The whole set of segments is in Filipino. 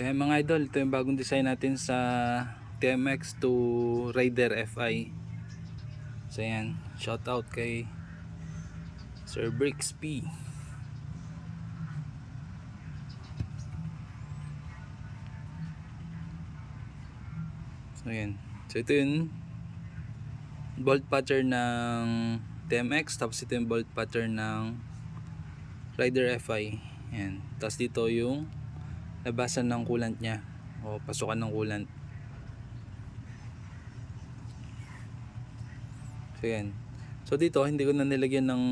So yan mga idol, ito yung bagong design natin sa TMX to Raider FI. So yan, shout out kay Sir Bricks P. So yan. So ito yung bolt pattern ng TMX tapos ito yung bolt pattern ng Rider FI. Yan. Tapos dito yung labasan ng coolant niya o pasukan ng coolant. So yan. So dito hindi ko na nilagyan ng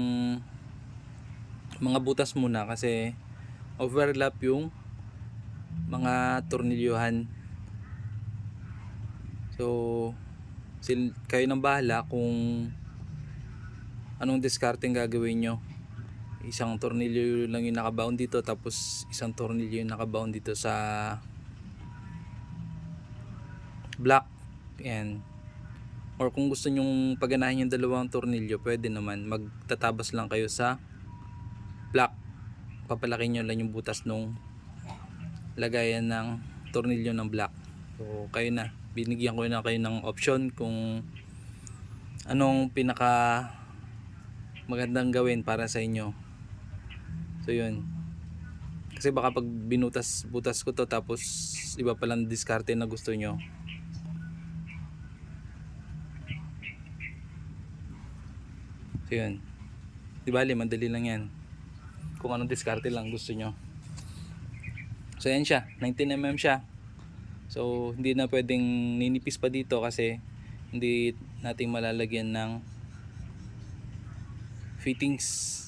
mga butas muna kasi overlap yung mga tornilyohan. So kayo nang bahala kung anong discarding gagawin nyo isang tornilyo lang yung nakabound dito tapos isang tornilyo yung nakabound dito sa block yan or kung gusto nyong paganahin yung dalawang tornilyo pwede naman. Magtatabas lang kayo sa block papalaki nyo lang yung butas nung lagayan ng tornilyo ng block so kayo na. Binigyan ko na kayo ng option kung anong pinaka magandang gawin para sa inyo So yun. Kasi baka pag binutas butas ko to tapos iba pa lang diskarte na gusto nyo. So yun. Di bali, madali lang yan. Kung anong diskarte lang gusto nyo. So yan siya. 19mm siya. So hindi na pwedeng ninipis pa dito kasi hindi natin malalagyan ng fittings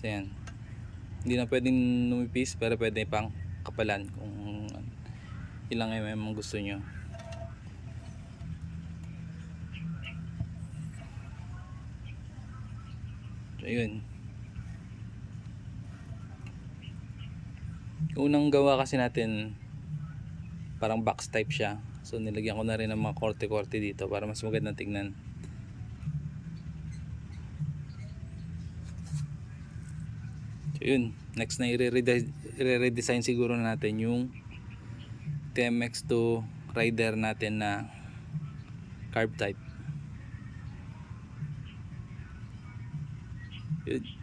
So yan. Hindi na pwedeng numipis pero pwede pang kapalan kung ilang mm ang gusto nyo. So yun. Unang gawa kasi natin parang box type siya. So nilagyan ko na rin ng mga korte-korte dito para mas magandang tignan. So yun, next na i-redesign siguro natin yung TMX2 rider natin na carb type. Yun.